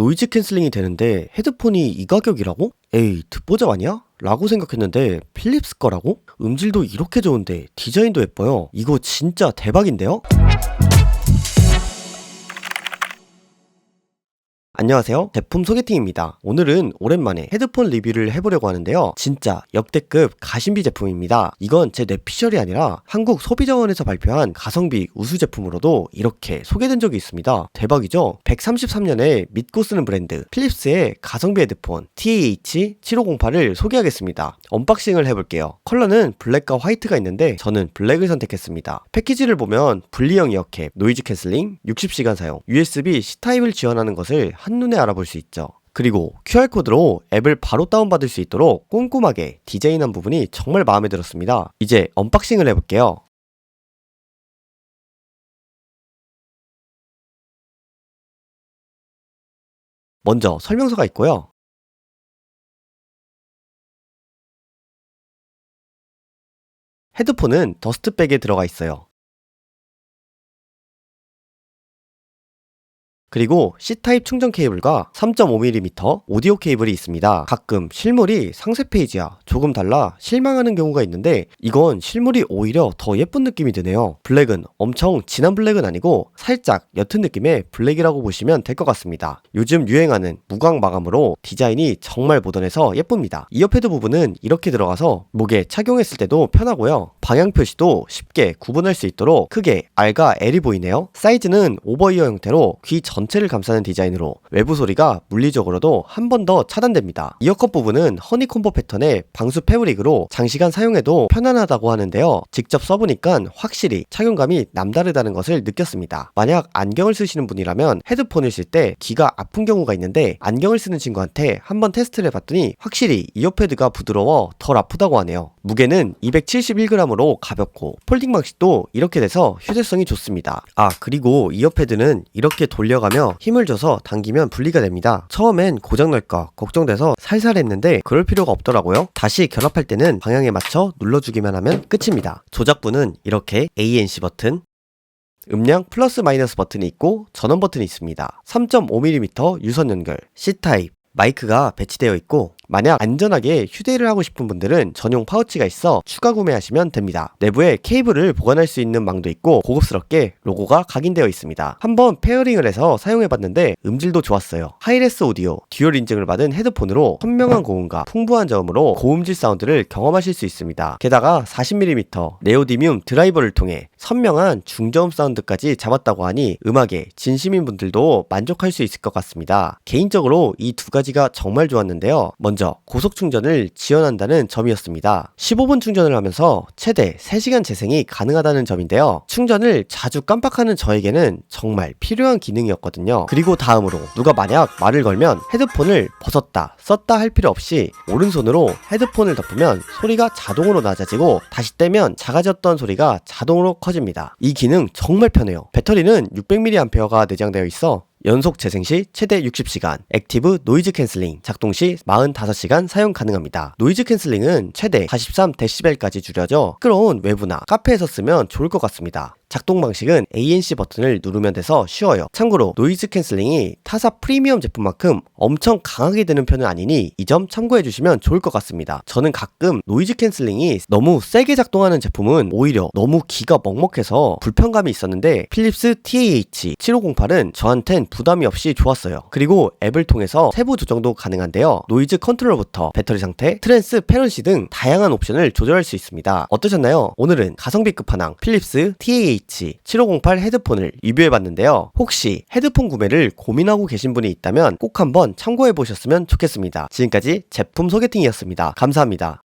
노이즈 캔슬링이 되는데 헤드폰이 이 가격이라고? 에이 듣보잡 아니야? 라고 생각했는데 필립스 거라고? 음질도 이렇게 좋은데 디자인도 예뻐요. 이거 진짜 대박인데요? 안녕하세요. 제품 소개팅입니다. 오늘은 오랜만에 헤드폰 리뷰를 해보려고 하는데요. 진짜 역대급 가심비 제품입니다. 이건 제 뇌피셜이 아니라 한국 소비자원에서 발표한 가성비 우수 제품으로도 이렇게 소개된 적이 있습니다. 대박이죠? 133년에 믿고 쓰는 브랜드 필립스의 가성비 헤드폰 TH7508을 소개하겠습니다. 언박싱을 해볼게요. 컬러는 블랙과 화이트가 있는데 저는 블랙을 선택했습니다. 패키지를 보면 분리형 이어캡, 노이즈 캔슬링, 60시간 사용, USB C타입을 지원하는 것을 한 눈에 알아볼 수 있죠. 그리고 QR코드로 앱을 바로 다운받을 수 있도록 꼼꼼하게 디자인한 부분이 정말 마음에 들었습니다. 이제 언박싱을 해볼게요. 먼저 설명서가 있고요. 헤드폰은 더스트백에 들어가 있어요. 그리고 C타입 충전 케이블과 3.5mm 오디오 케이블이 있습니다. 가끔 실물이 상세 페이지야 조금 달라 실망하는 경우가 있는데 이건 실물이 오히려 더 예쁜 느낌이 드네요. 블랙은 엄청 진한 블랙은 아니고 살짝 옅은 느낌의 블랙이라고 보시면 될 것 같습니다. 요즘 유행하는 무광 마감으로 디자인이 정말 모던해서 예쁩니다. 이어패드 부분은 이렇게 들어가서 목에 착용했을 때도 편하고요. 방향 표시도 쉽게 구분할 수 있도록 크게 R과 L이 보이네요. 사이즈는 오버이어 형태로 귀전 체를 감싸는 디자인으로 외부 소리가 물리적으로도 한 번 더 차단됩니다. 이어컷 부분은 허니콤보 패턴의 방수 패브릭으로 장시간 사용해도 편안하다고 하는데요. 직접 써보니까 확실히 착용감이 남다르다는 것을 느꼈습니다. 만약 안경을 쓰시는 분이라면 헤드폰을 쓸 때 귀가 아픈 경우가 있는데 안경을 쓰는 친구한테 한번 테스트를 해봤더니 확실히 이어패드가 부드러워 덜 아프다고 하네요. 무게는 271g으로 가볍고 폴딩 방식도 이렇게 돼서 휴대성이 좋습니다. 아 그리고 이어패드는 이렇게 돌려가며 힘을 줘서 당기면 분리가 됩니다. 처음엔 고장날까 걱정돼서 살살 했는데 그럴 필요가 없더라고요. 다시 결합할 때는 방향에 맞춰 눌러주기만 하면 끝입니다. 조작부는 이렇게 ANC 버튼, 음량 플러스 마이너스 버튼이 있고 전원 버튼이 있습니다. 3.5mm 유선 연결, C타입, 마이크가 배치되어 있고 만약 안전하게 휴대를 하고 싶은 분들은 전용 파우치가 있어 추가 구매하시면 됩니다. 내부에 케이블을 보관할 수 있는 망도 있고 고급스럽게 로고가 각인되어 있습니다. 한번 페어링을 해서 사용해봤는데 음질도 좋았어요. 하이레스 오디오, 듀얼 인증을 받은 헤드폰으로 선명한 고음과 풍부한 저음으로 고음질 사운드를 경험하실 수 있습니다. 게다가 40mm 네오디뮴 드라이버를 통해 선명한 중저음 사운드까지 잡았다고 하니 음악에 진심인 분들도 만족할 수 있을 것 같습니다. 개인적으로 이 두 가지가 정말 좋았는데요. 먼저 고속 충전을 지원한다는 점이었습니다. 15분 충전을 하면서 최대 3시간 재생이 가능하다는 점인데요. 충전을 자주 깜빡하는 저에게는 정말 필요한 기능이었거든요. 그리고 다음으로 누가 만약 말을 걸면 헤드폰을 벗었다 썼다 할 필요 없이 오른손으로 헤드폰을 덮으면 소리가 자동으로 낮아지고 다시 떼면 작아졌던 소리가 자동으로 커집니다. 이 기능 정말 편해요. 배터리는 600mAh가 내장되어 있어 연속 재생 시 최대 60시간, 액티브 노이즈 캔슬링, 작동 시 45시간 사용 가능합니다. 노이즈 캔슬링은 최대 43dB까지 줄여져 끌어온 외부나 카페에서 쓰면 좋을 것 같습니다. 작동 방식은 ANC 버튼을 누르면 돼서 쉬워요. 참고로 노이즈 캔슬링이 타사 프리미엄 제품만큼 엄청 강하게 되는 편은 아니니 이 점 참고해 주시면 좋을 것 같습니다. 저는 가끔 노이즈 캔슬링이 너무 세게 작동하는 제품은 오히려 너무 귀가 먹먹해서 불편감이 있었는데 필립스 TAH7508은 저한텐 부담이 없이 좋았어요. 그리고 앱을 통해서 세부 조정도 가능한데요. 노이즈 컨트롤부터 배터리 상태, 트랜스 페런시 등 다양한 옵션을 조절할 수 있습니다. 어떠셨나요? 오늘은 가성비 끝판왕 필립스 TAH7508 헤드폰을 리뷰해봤는데요. 혹시 헤드폰 구매를 고민하고 계신 분이 있다면 꼭 한번 참고해 보셨으면 좋겠습니다. 지금까지 제품 소개팅이었습니다. 감사합니다.